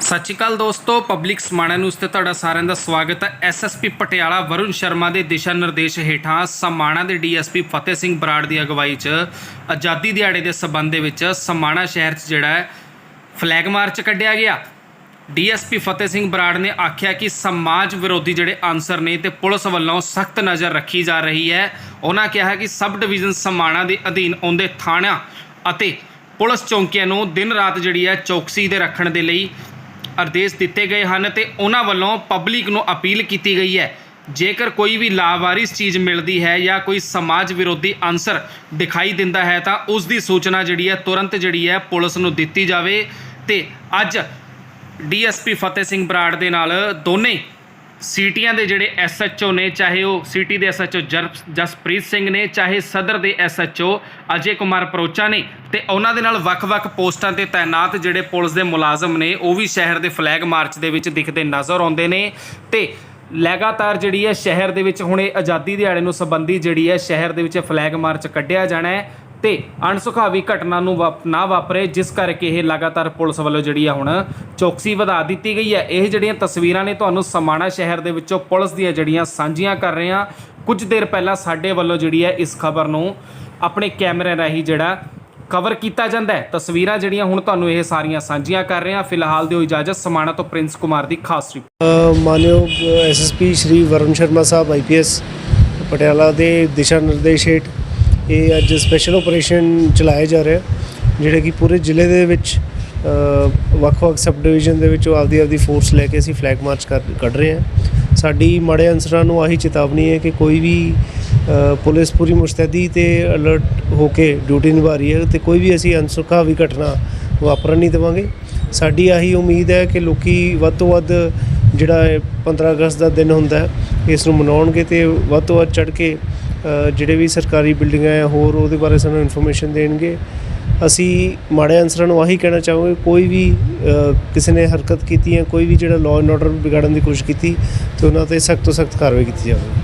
ਸਤਿ ਸ਼੍ਰੀ ਅਕਾਲ ਦੋਸਤੋ public Samana news ਤੇ ਤੁਹਾਡਾ ਸਾਰਿਆਂ ਦਾ ਸਵਾਗਤ ਹੈ। ਐਸਐਸਪੀ ਪਟਿਆਲਾ ਵਰੁਣ ਸ਼ਰਮਾ ਦੇ ਦਿਸ਼ਾ ਨਿਰਦੇਸ਼ ਹੇਠਾਂ ਸਮਾਣਾ ਦੇ ਡੀਐਸਪੀ ਫਤਿਹ ਸਿੰਘ ਬਰਾੜ ਦੀ ਅਗਵਾਈ 'ਚ, ਆਜ਼ਾਦੀ ਦਿਹਾੜੇ ਦੇ ਸਬੰਧ ਦੇ ਵਿੱਚ ਸਮਾਣਾ ਸ਼ਹਿਰ 'ਚ ਜਿਹੜਾ ਫਲੈਗ ਮਾਰਚ ਕੱਢਿਆ ਗਿਆ। ਡੀਐਸਪੀ ਫਤਿਹ ਸਿੰਘ ਬਰਾੜ ਨੇ ਆਖਿਆ ਕਿ ਸਮਾਜ ਵਿਰੋਧੀ ਜਿਹੜੇ ਆਨਸਰ ਨੇ ਤੇ ਪੁਲਿਸ ਵੱਲੋਂ ਸਖਤ ਨਜ਼ਰ ਰੱਖੀ ਜਾ ਰਹੀ ਹੈ। ਉਹਨਾਂ ਕਿਹਾ ਕਿ ਸਬ ਡਿਵੀਜ਼ਨ ਸਮਾਣਾ ਦੇ ਅਧੀਨ ਆਉਂਦੇ ਥਾਣਿਆਂ ਅਤੇ ਪੁਲਿਸ ਚੌਂਕੀਆਂ ਨੂੰ ਦਿਨ ਰਾਤ ਜਿਹੜੀ ਹੈ, ਚੌਕਸੀ ਦੇ ਰੱਖਣ ਦੇ ਲਈ ਆਦੇਸ਼ ਦਿੱਤੇ ਗਏ ਹਨ ਤੇ ਉਹਨਾਂ ਵੱਲੋਂ ਪਬਲਿਕ ਨੂੰ ਅਪੀਲ ਕੀਤੀ ਗਈ ਹੈ। ਜੇਕਰ ਕੋਈ ਵੀ ਲਾਵਾਰਿਸ ਚੀਜ਼ ਮਿਲਦੀ ਹੈ ਜਾਂ ਕੋਈ ਸਮਾਜ ਵਿਰੋਧੀ ਅੰਸਰ ਦਿਖਾਈ ਦਿੰਦਾ ਹੈ ਤਾਂ ਉਸ ਦੀ ਸੂਚਨਾ ਜਿਹੜੀ ਹੈ ਤੁਰੰਤ ਜਿਹੜੀ ਹੈ ਪੁਲਿਸ ਨੂੰ ਦਿੱਤੀ ਜਾਵੇ ਤੇ ਅੱਜ ਡੀਐਸਪੀ ਫਤਿਹ ਸਿੰਘ ਬਰਾੜ ਦੇ ਨਾਲ ਦੋਨੇ ਸਿਟੀਆਂ ਦੇ ਜਿਹੜੇ ਐਸਐਚਓ ਨੇ, ਚਾਹੇ ਉਹ ਸਿਟੀ ਦੇ ਐਸਐਚਓ ਜਸਪ੍ਰੀਤ ਸਿੰਘ ਨੇ, ਚਾਹੇ ਸਦਰ ਦੇ ਐਸਐਚਓ ਅਜੇ ਕੁਮਾਰ ਪਰੋਚਾ ਨੇ, ਤੇ ਉਹਨਾਂ ਦੇ ਨਾਲ ਵੱਖ-ਵੱਖ ਪੋਸਟਾਂ ਤੇ ਤਾਇਨਾਤ ਜਿਹੜੇ ਪੁਲਿਸ ਦੇ ਮੁਲਾਜ਼ਮ ਨੇ, ਉਹ ਵੀ ਸ਼ਹਿਰ ਦੇ ਫਲੈਗ ਮਾਰਚ ਦੇ ਵਿੱਚ ਦਿਖਦੇ ਨਜ਼ਰ ਆਉਂਦੇ ਨੇ। ਤੇ ਲਗਾਤਾਰ ਜਿਹੜੀ ਹੈ, ਸ਼ਹਿਰ ਦੇ ਵਿੱਚ ਹੁਣ ਇਹ ਆਜ਼ਾਦੀ ਦਿਹਾੜੇ ਨੂੰ ਸੰਬੰਧੀ ਜਿਹੜੀ ਹੈ, ਸ਼ਹਿਰ ਦੇ ਵਿੱਚ ਫਲੈਗ ਮਾਰਚ ਕੱਢਿਆ ਜਾਣਾ ਹੈ। ਤੇ ਅਣਸੁਖਾਵੀ ਘਟਨਾ ਨੂੰ ਵਾਪ- ਨਾ ਵਾਪਰੇ ਜਿਸ ਕਰਕੇ ਇਹ ਲਗਾਤਾਰ ਪੁਲਿਸ ਵੱਲੋਂ ਜਿਹੜੀ ਆ ਹੁਣ ਚੌਕਸੀ ਵਧਾ ਦਿੱਤੀ ਗਈ ਹੈ। ਇਹ ਜਿਹੜੀਆਂ ਤਸਵੀਰਾਂ ਨੇ ਤੁਹਾਨੂੰ ਸਮਾਣਾ ਸ਼ਹਿਰ ਦੇ ਵਿੱਚੋਂ ਪੁਲਿਸ ਦੀਆਂ ਜਿਹੜੀਆਂ ਸਾਂਝੀਆਂ ਕਰ ਰਹੇ ਹਾਂ। ਕੁਝ ਦੇਰ ਪਹਿਲਾਂ ਸਾਡੇ ਵੱਲੋਂ ਜਿਹੜੀ ਹੈ ਇਸ ਖਬਰ ਨੂੰ ਆਪਣੇ ਕੈਮਰੇ ਰਾਹੀਂ ਜਿਹੜਾ ਕਵਰ ਕੀਤਾ ਜਾਂਦਾ ਹੈ। ਤਸਵੀਰਾਂ ਜਿਹੜੀਆਂ ਹੁਣ ਤੁਹਾਨੂੰ ਇਹ ਸਾਰੀਆਂ ਸਾਂਝੀਆਂ ਕਰ ਰਹੇ ਹਾਂ। ਫਿਲਹਾਲ ਦਿਓ ਇਜਾਜ਼ਤ ਸਮਾਣਾ ਤੋਂ ਪ੍ਰਿੰਸ ਕੁਮਾਰ ਦੀ ਖਾਸ ਰਿਪੋਰਟ। ਅ, ਮਾਨਯੋਗ ਐਸਐਸਪੀ ਸ਼੍ਰੀ ਵਰੁਣ ਸ਼ਰਮਾ ਸਾਹਿਬ ਆਈਪੀਐਸ ਪਟਿਆਲਾ ਦੇ ਦਿਸ਼ਾ ਨਿਰਦੇਸ਼ ਹੇਠ ਇਹ ਅੱਜ ਸਪੈਸ਼ਲ ਆਪਰੇਸ਼ਨ ਚਲਾਇਆ ਜਾ ਰਿਹਾ, ਜਿਹੜੇ ਕਿ ਪੂਰੇ ਜ਼ਿਲ੍ਹੇ ਦੇ ਵਿੱਚ ਵੱਖ-ਵੱਖ ਸਬ ਡਿਵੀਜ਼ਨ ਦੇ ਵਿੱਚੋਂ ਆਪਦੀ ਆਪਦੀ ਫੋਰਸ ਲੈ ਕੇ ਅਸੀਂ ਫਲੈਗ ਮਾਰਚ ਕਰ, ਕੱਢ ਰਹੇ ਹਾਂ। ਸਾਡੀ ਮਾੜੇ ਅਨਸਰਾਂ ਨੂੰ ਆਹੀ ਚੇਤਾਵਨੀ ਹੈ ਕਿ ਕੋਈ ਵੀ ਪੁਲਿਸ ਪੂਰੀ ਮੁਸਤੈਦੀ ਤੇ ਅਲਰਟ ਹੋ ਕੇ ਡਿਊਟੀ ਨਿਭਾ ਰਹੀ ਹੈ ਤੇ ਕੋਈ ਵੀ ਅਸੀਂ ਅਨਸੁਖਾ ਵੀ ਘਟਨਾ ਵਾਪਰਨ ਨਹੀਂ ਦੇਵਾਂਗੇ। ਸਾਡੀ ਆਹੀ ਉਮੀਦ ਹੈ ਕਿ ਲੋਕੀ ਵੱਧ ਤੋਂ ਵੱਧ ਜਿਹੜਾ ਇਹ 15 ਅਗਸਤ ਦਾ ਦਿਨ ਹੁੰਦਾ ਹੈ, ਇਸ ਨੂੰ ਮਨਾਉਣਗੇ ਤੇ ਵੱਧ ਤੋਂ ਵੱਧ ਚੜ ਕੇ ਜਿਹੜੇ ਵੀ ਸਰਕਾਰੀ ਬਿਲਡਿੰਗਾਂ ਹੈ ਹੋਰ ਉਹਦੇ ਬਾਰੇ ਸਾਨੂੰ ਇਨਫੋਰਮੇਸ਼ਨ ਦੇਣਗੇ। ਅਸੀਂ ਮਾੜੇ ਅਨਸਰਾਂ ਨੂੰ ਆਹੀ ਕਹਿਣਾ ਚਾਹਾਂਗੇ, ਕੋਈ ਵੀ ਕਿਸੇ ਨੇ ਹਰਕਤ ਕੀਤੀ ਹੈ ਕੋਈ ਵੀ ਜਿਹੜਾ ਲਾਅ ਐਂਡ ਆਰਡਰ ਵਿਗਾੜਨ ਦੀ ਕੋਸ਼ਿਸ਼ ਕੀਤੀ, ਤੇ ਉਹਨਾਂ ਤੇ ਸਖਤ ਤੋਂ ਸਖਤ ਕਾਰਵਾਈ ਕੀਤੀ ਜਾਵੇ।